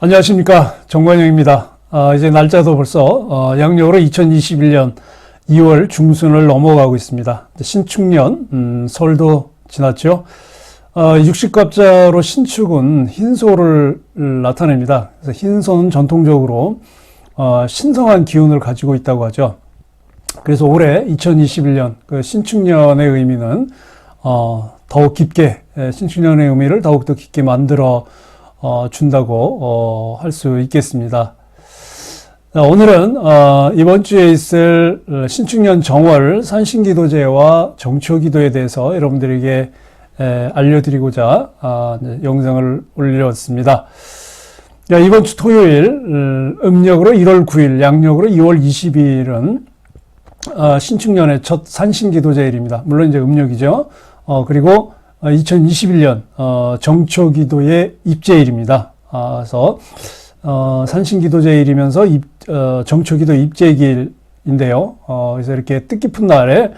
안녕하십니까 정관영입니다. 아, 이제 날짜도 벌써 어, 양력으로 2021년 2월 중순을 넘어가고 있습니다. 신축년 음, 설도 지났죠. 어, 육식갑자로 신축은 흰소를 나타냅니다. 그래서 흰소는 전통적으로 어, 신성한 기운을 가지고 있다고 하죠. 그래서 올해 2021년 그 신축년의 의미는 어, 더욱 깊게 예, 신축년의 의미를 더욱 더 깊게 만들어 어, 준다고 어, 할 수 있겠습니다. 자, 오늘은 어, 이번 주에 있을 신축년 정월 산신기도제와 정초기도에 대해서 여러분들에게 에, 알려드리고자 아, 네, 영상을 올렸습니다. 자, 이번 주 토요일 음, 음력으로 1월 9일, 양력으로 2월 20일은 어, 신축년의 첫 산신기도제일입니다. 물론 이제 음력이죠. 어, 그리고 2021년 어, 정초기도의 입제일입니다. 아, 그래서 어, 산신기도제일이면서 입, 어, 정초기도 입제일인데요. 어, 그래서 이렇게 뜻깊은 날에 에,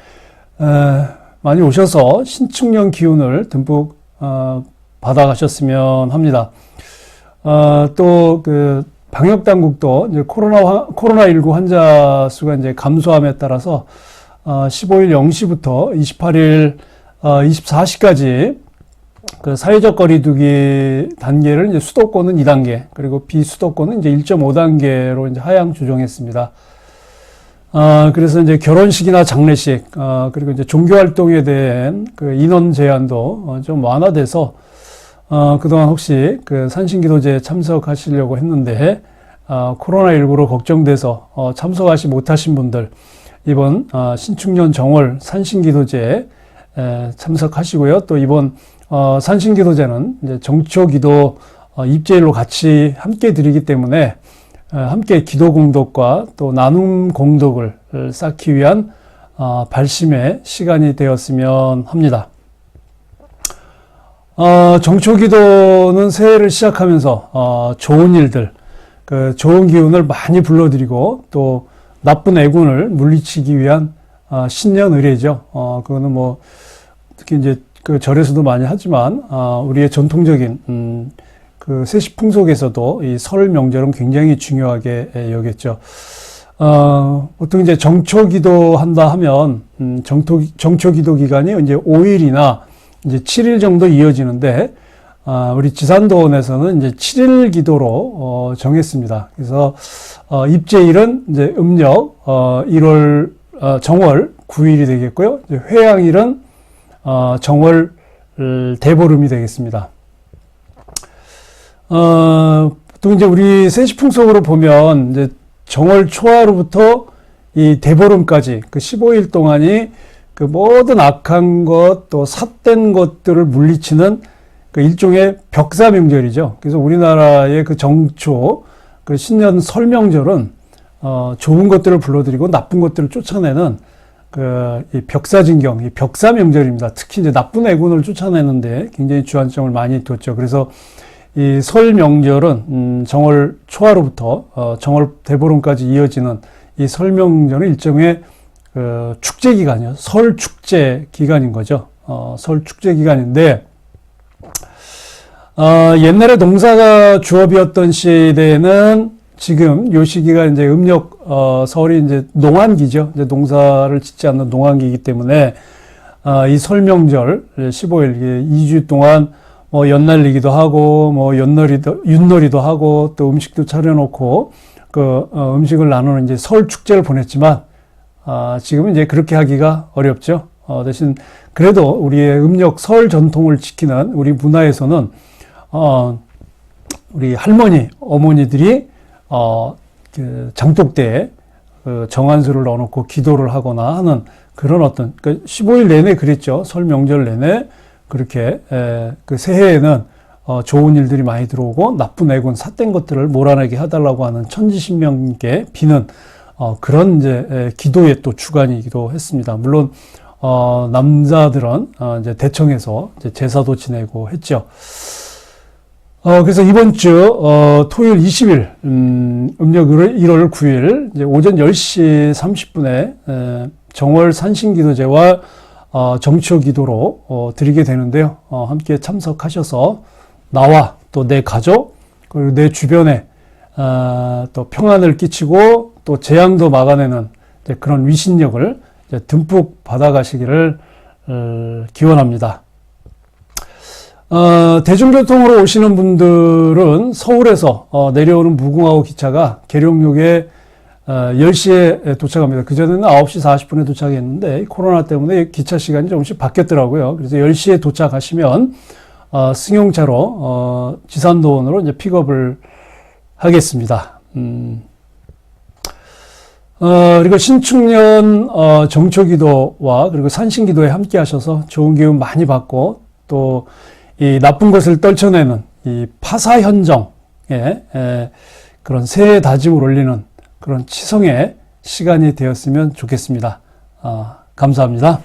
많이 오셔서 신축년 기운을 듬뿍 어, 받아가셨으면 합니다. 어, 또그 방역 당국도 이제 코로나 코로나 19 환자 수가 이제 감소함에 따라서 어, 15일 0시부터 28일 어, 24시까지 그 사회적 거리두기 단계를 이제 수도권은 2단계, 그리고 비수도권은 이제 1.5단계로 이제 하향 조정했습니다. 어, 그래서 이제 결혼식이나 장례식, 어, 그리고 이제 종교 활동에 대한 그 인원 제한도 어, 좀 완화돼서 어, 그동안 혹시 그 산신기도제 참석하시려고 했는데 어, 코로나19로 걱정돼서 어, 참석하시 못하신 분들 이번 어, 신축년 정월 산신기도제 에, 참석하시고요. 또 이번 어, 산신기도제는 정초기도 어, 입제일로 같이 함께 드리기 때문에 에, 함께 기도 공덕과 또 나눔 공덕을 쌓기 위한 어, 발심의 시간이 되었으면 합니다. 어, 정초기도는 새해를 시작하면서 어, 좋은 일들, 그 좋은 기운을 많이 불러들이고 또 나쁜 애군을 물리치기 위한 어, 신년 의례죠. 어, 그거는 뭐 특히 이제 그 절에서도 많이 하지만 어, 우리의 전통적인 음, 그 세시 풍속에서도 이 설 명절은 굉장히 중요하게 여겼죠. 어, 보통 이제 정초 기도 한다 하면 음, 정토, 정초 기도 기간이 이제 5일이나 이제 7일 정도 이어지는데 아, 우리 지산도원에서는 이제 7일 기도로 어, 정했습니다. 그래서 어, 입제일은 이제 음력 어, 1월 어, 정월 9일이 되겠고요. 회양일은 어, 정월 대보름이 되겠습니다. 어, 또 이제 우리 세시풍속으로 보면 이제 정월 초하루부터 이 대보름까지 그 15일 동안이 그 모든 악한 것 또 삿된 것들을 물리치는 그 일종의 벽사 명절이죠. 그래서 우리나라의 그 정초 그 신년 설명절은 어, 좋은 것들을 불러들이고 나쁜 것들을 쫓아내는 그 이 벽사진경, 이 벽사 명절입니다. 특히 이제 나쁜 애군을 쫓아내는데 굉장히 주안점을 많이 뒀죠. 그래서 이 설 명절은 음, 정월 초하루부터 어, 정월 대보름까지 이어지는 이 설 명절은 일종의 그 축제 기간이요. 설 축제 기간인 거죠. 어, 설 축제 기간인데 어, 옛날에 농사가 주업이었던 시대에는 지금 요 시기가 이제 음력 어, 설이 이제 농한기죠. 이제 농사를 짓지 않는 농한기이기 때문에 어, 이 설명절 15일 2주 동안 뭐 연날리기도 하고 뭐 연놀이도 윷놀이도 하고 또 음식도 차려놓고 그 어, 음식을 나누는 이제 설 축제를 보냈지만 아, 지금은 이제 그렇게 하기가 어렵죠. 어, 대신 그래도 우리의 음력 설 전통을 지키는 우리 문화에서는 어, 우리 할머니, 어머니들이 어, 그 장독대에 그 정한수를 넣어놓고 기도를 하거나 하는 그런 어떤 그 15일 내내 그랬죠. 설 명절 내내 그렇게 에, 그 새해에는 어, 좋은 일들이 많이 들어오고 나쁜 애군 삿된 것들을 몰아내게 해달라고 하는 천지신명께 비는 어, 그런 이제 에, 기도의 또 주관이기도 했습니다. 물론 어, 남자들은 어, 이제 대청에서 이제 제사도 지내고 했죠. 어, 그래서 이번 주, 어, 토요일 20일, 음, 음력 1월 9일, 이제 오전 10시 30분에, 에, 정월 산신기도제와, 어, 정초기도로, 어, 드리게 되는데요. 어, 함께 참석하셔서, 나와 또 내 가족, 그리고 내 주변에 아, 또 평안을 끼치고 또 재앙도 막아내는 이제 그런 위신력을 이제 듬뿍 받아가시기를 어, 기원합니다. 어, 대중교통으로 오시는 분들은 서울에서 어, 내려오는 무궁화호 기차가 계룡역에 어, 10시에 도착합니다. 그전에는 9시 40분에 도착했는데 코로나 때문에 기차 시간이 조금씩 바뀌었더라고요. 그래서 10시에 도착하시면 어, 승용차로 어, 지산도원으로 이제 픽업을 하겠습니다. 음. 어, 그리고 신축년 어, 정초기도와 그리고 산신기도에 함께 하셔서 좋은 기운 많이 받고 또 이 나쁜 것을 떨쳐내는 이 파사현정에 에, 그런 새해 다짐을 올리는 그런 치성의 시간이 되었으면 좋겠습니다. 아, 감사합니다.